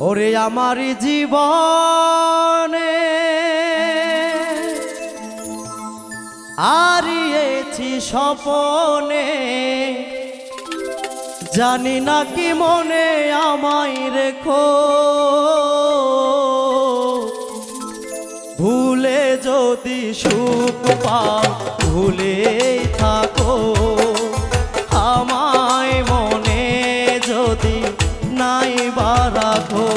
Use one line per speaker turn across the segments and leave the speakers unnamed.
ওরে আমার জীবনে আরিয়েছি স্বপনে, জানি না কি মনে আমায় রেখো। ভুলে যদি সুখ পাও ভুলে থাকো। নাই বারাখো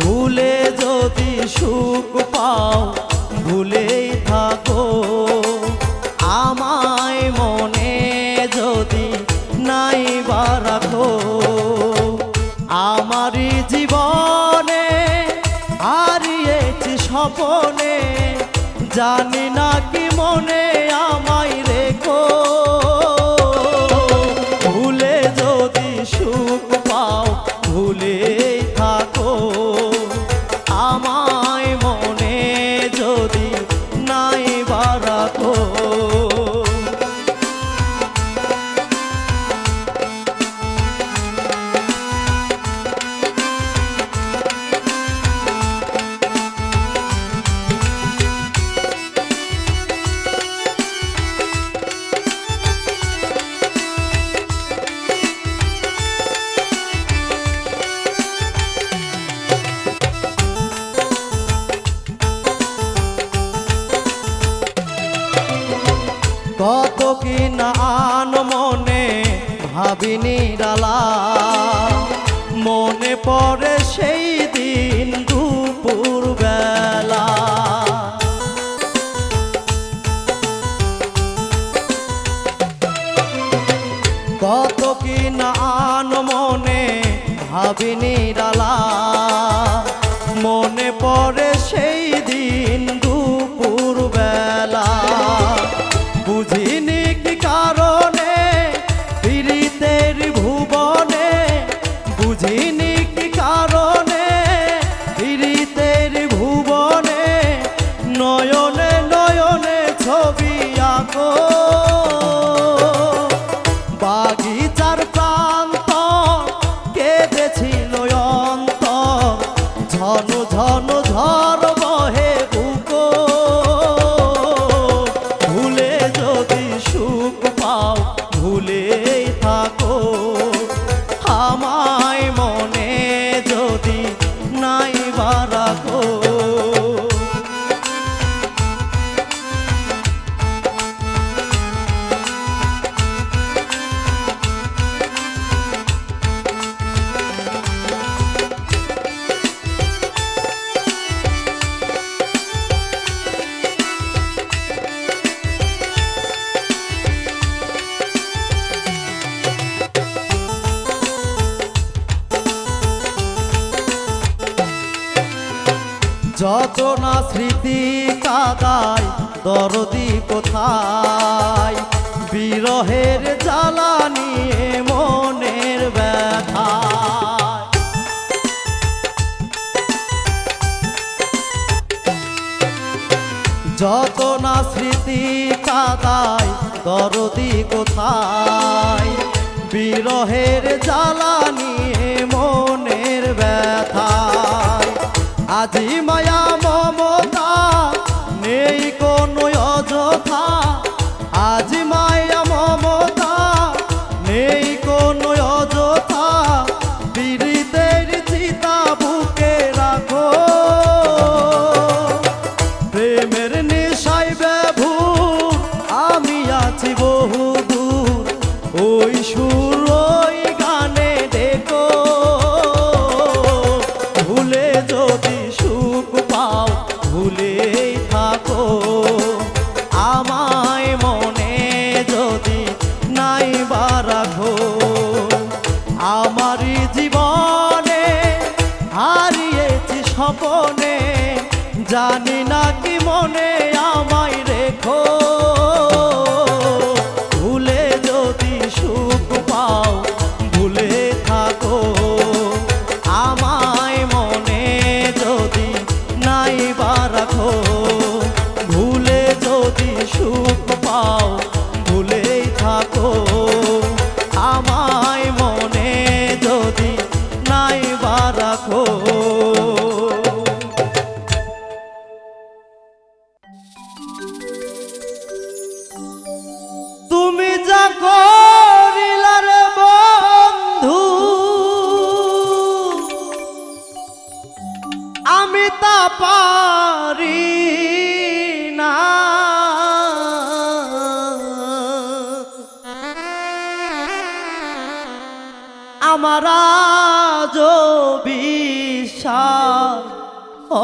ভুলে যদি সুখ পাও, ভুলেই থাকো। আমায় মনে যদি নাই বারাখো আমারই জীবনে হারিয়েছি স্বপনে। জানি না কি মনে 比你 বিরহের জ্বালানি মনের ব্যথা। আজি মায়া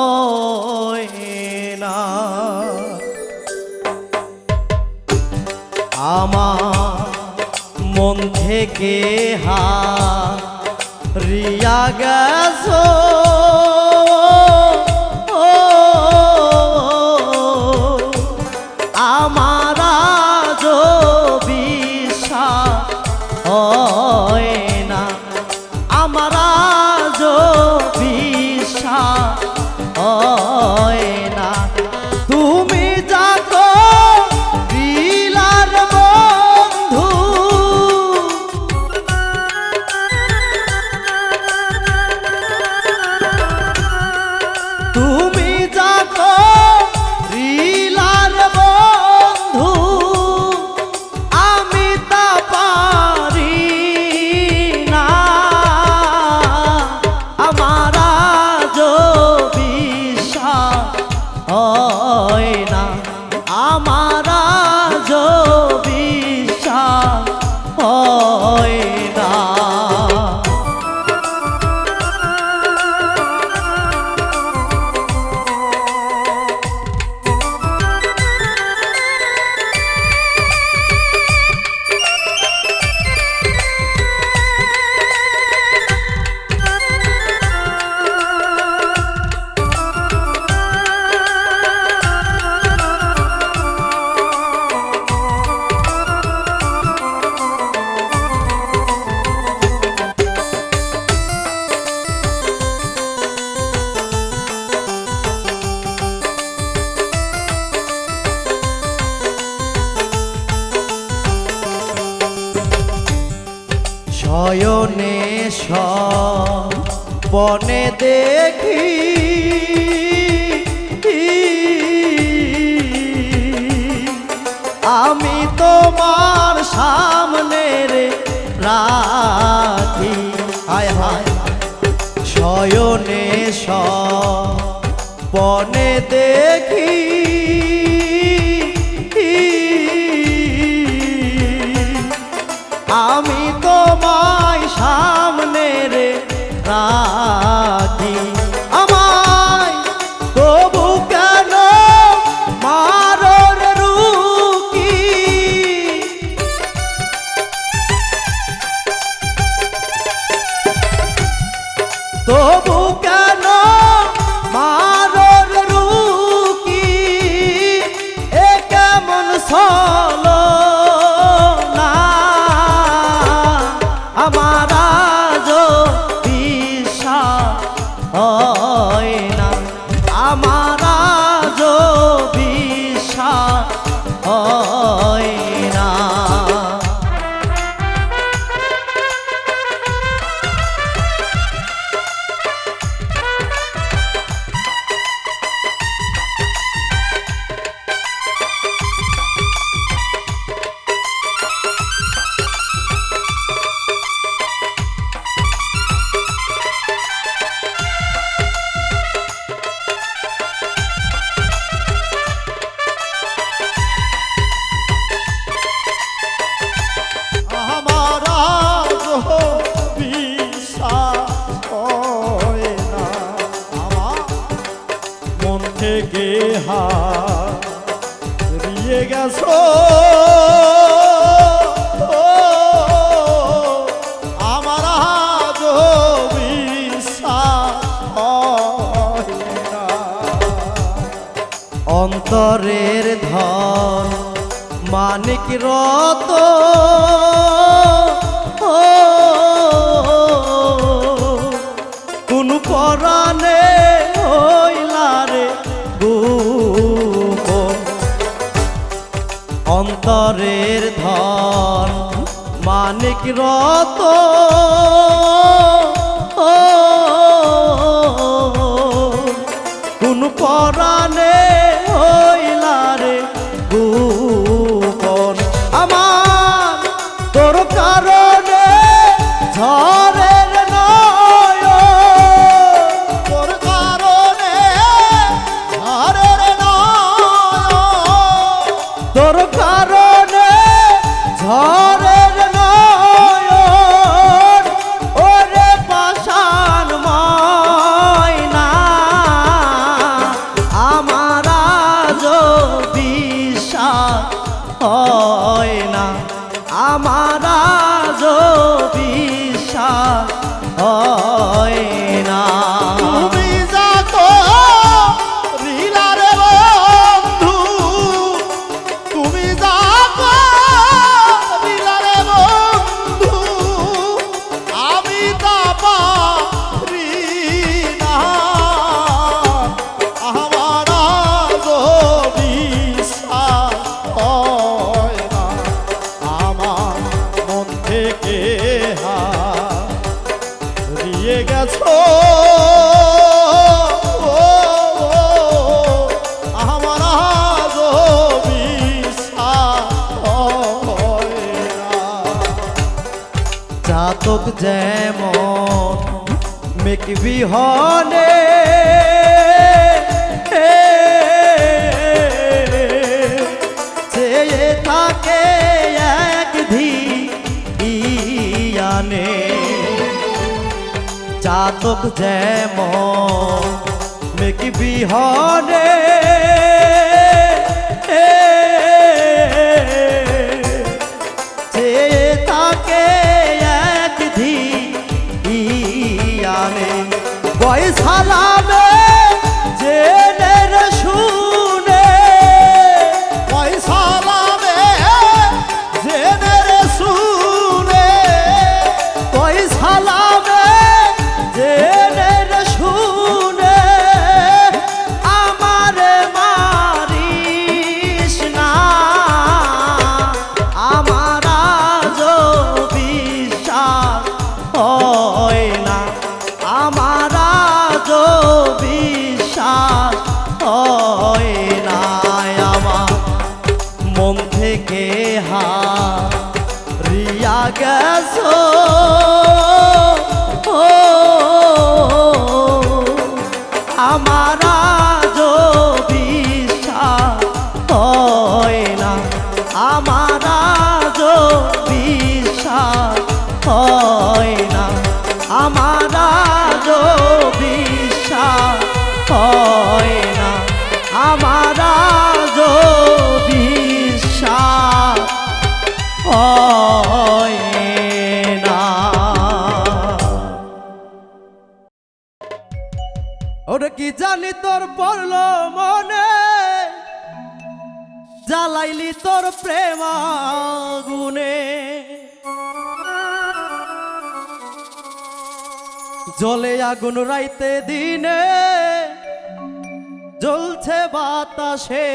হয় না। আমার মন থেকে হা রিয়া গেছো। হয়। শয়নে বনে দেখি। আমি তোমার সামনে রে রাখি। হায় হায় শয়নে বনে দেখি। রাখি। আমায় তবু কেন মারর রুকি? তবু কেন মারর রুকি? এ কেমন সলো
থেকে গেছো। আমার আজ বিশ্বাস
অন্তরের ধন মানিক রত অন্তরের ধন। মানিক রত। কোন পরাণে যেমন মেঘ বিহনে চেয়ে থাকে এক ধিয়ানে চাতক যেমন মেঘ সালা তোর প্রেমাগুনে। জলে আগুন রাইতে দিনে জ্বলছে বাতাসে।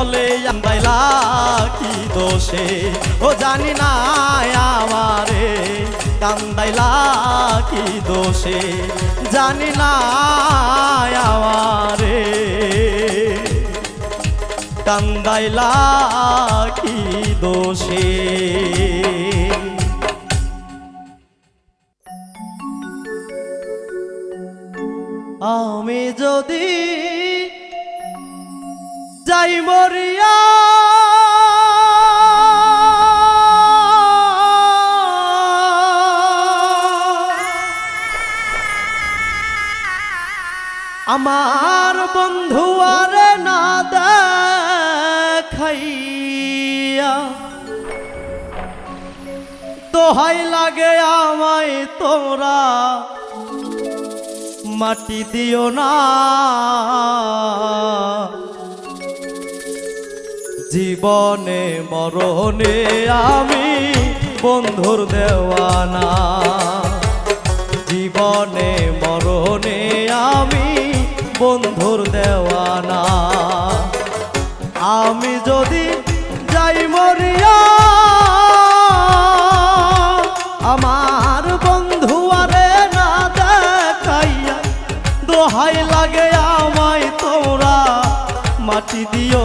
জলে আন্দাইলা কি দোষে। ও জানি না আমারে কান্দাইলা কি দোষে। জানি না আমারে কান্দাইলা কি দোষে। আমি যদি যাই মরিয়া। আমার বন্ধু আরে না দেখাইয়া। দোহাই লাগে আমায় তোমরা মাটি দিও না। জীবনে মরণে আমি বন্ধুর দেওয়ানা। জীবনে মরণে আমি বন্ধুর দেওয়ানা। আমি যদি যাই মরিয়া, আমার বন্ধু আরে না দেখাইয়া, দোহাই লাগে আমায় তোরা, মাটি দিও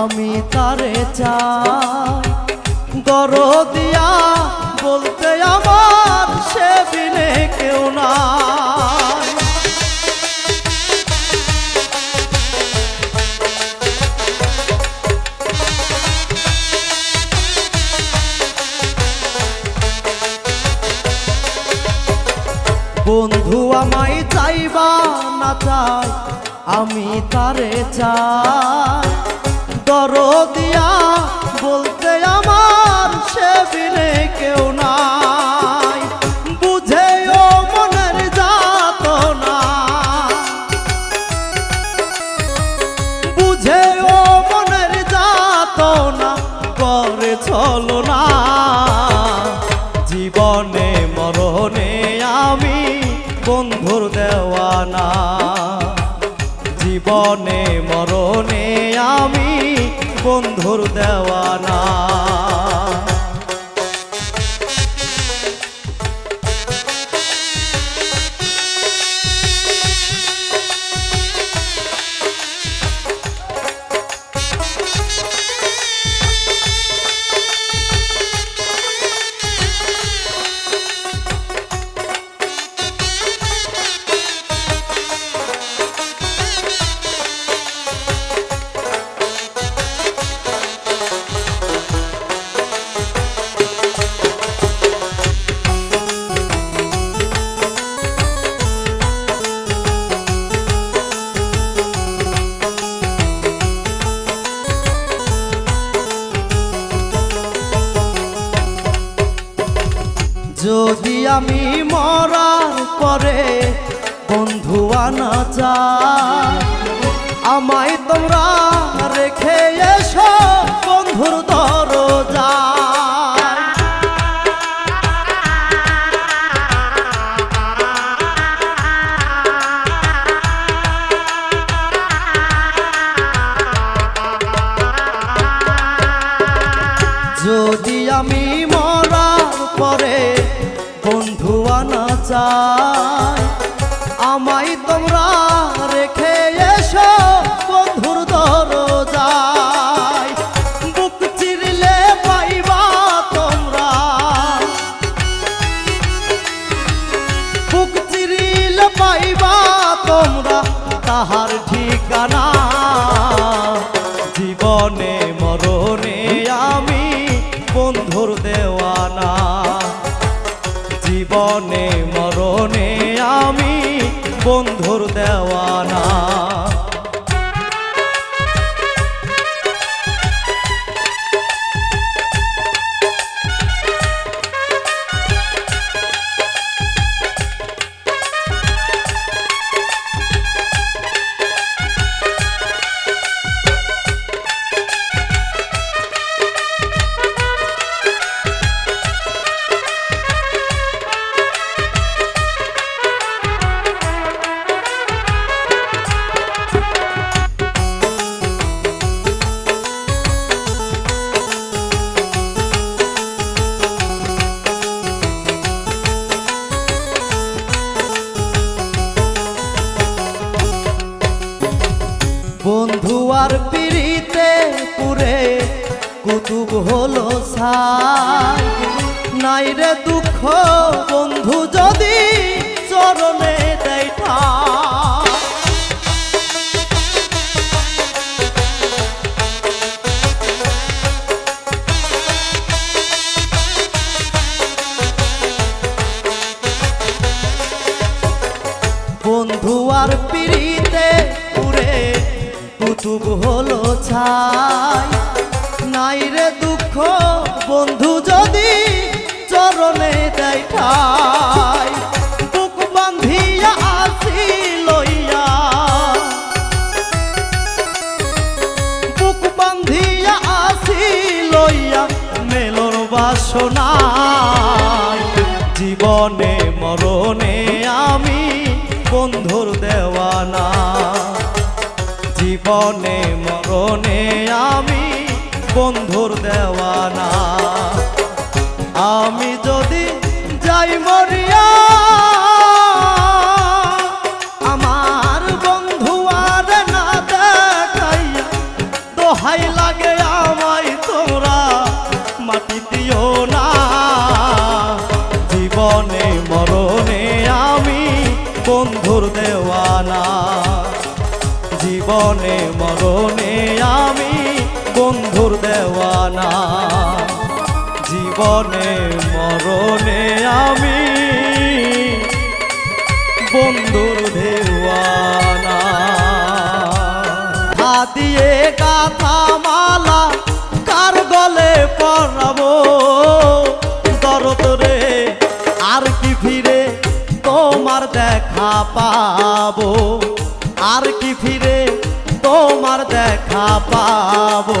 আমি তারে চাই। দিয়া বলতে আমার সে বিনে কেউ না বন্ধু আমায় চাইবা না চাই, আমি তারে চাই। দর দিয়া বলতে আমার সে বিনে কেউ নাই। বুঝে ও মনের যাত না বুঝে ও মনের যাত না করে চলো না জীবনে মরণে আমি বন্ধুর দেওয়ানা। জীবনে মরণে আমি মরার পরে বন্ধু আনা যা আমায় তোমরা রেখে এসো বন্ধুর দরজা বন্ধুর দেওয়ানা আর পিড়িতে পুরে কুতুব হলো সাই নাই রে দুঃখ বন্ধু যদি চরণে দেয় স্তূপ হলো ছাই? নাই রে দুঃখ, বন্ধু যদি চরণে দেয় ঠাই। বুক বান্ধিয়া আসি লইয়া। বুক বান্ধিয়া আসি লইয়া মেলর বাসনায়। জীবনে মরণে আমি বন্ধুর দেওয়ানা জীবনে মরণে আমি বন্ধুর দেওয়ানা। আমি যদি দিয়ে গাথা মালা কার গলে পরাবো? দরদ রে, আর কি ফিরে তোমার দেখা পাবো? আর কি ফিরে তোমার দেখা পাবো?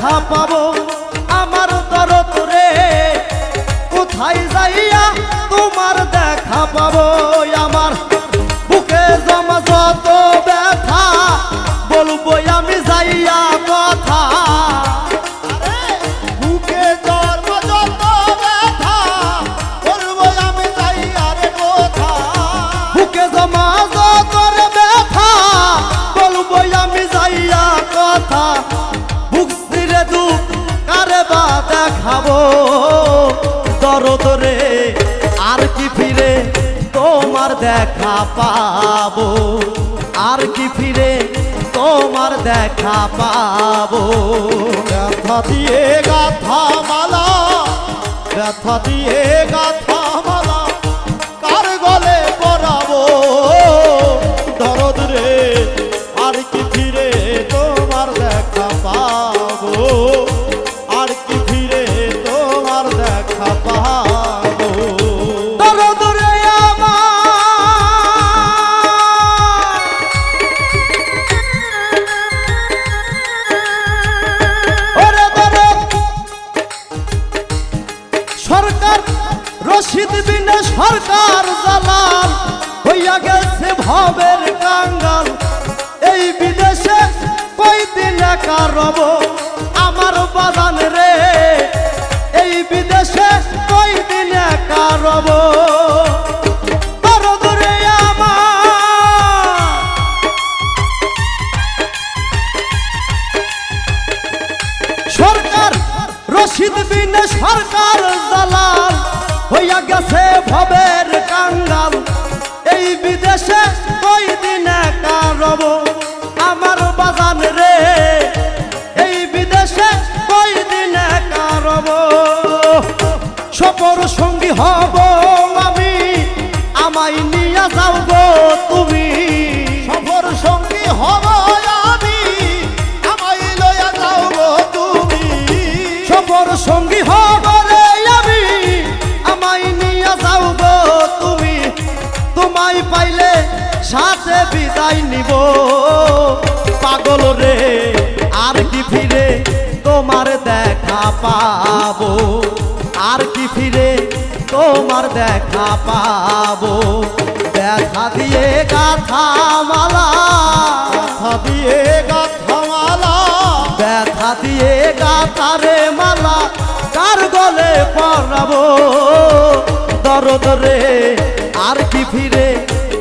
দেখা পাবো আমার দরদ রে। কোথায় যাইয়া তোমার দেখা পাবো? আমার বুকে জমা যত ব্যথা, বলব দেখা পাবো। আর কি ফিরে তোমার দেখা পাবো।
ব্যথা দিয়ে গাথা মালা, ব্যথা দিয়ে গাথা
হইয়া গেছে কাঙ্গাল। এই বিদেশে কই দিন একা রব আমার বাদান রে। এই বিদেশে কই দিন একা রব। পাবো। আর কি ফিরে তোমার দেখা পাবো। দেখা দিয়ে গাথা মালা
ব্যথা দিয়ে গাথা মালা,
ব্যথা দিয়ে গাতারে মালা, কার গলে পরাবো? দরদ রে, আর কি ফিরে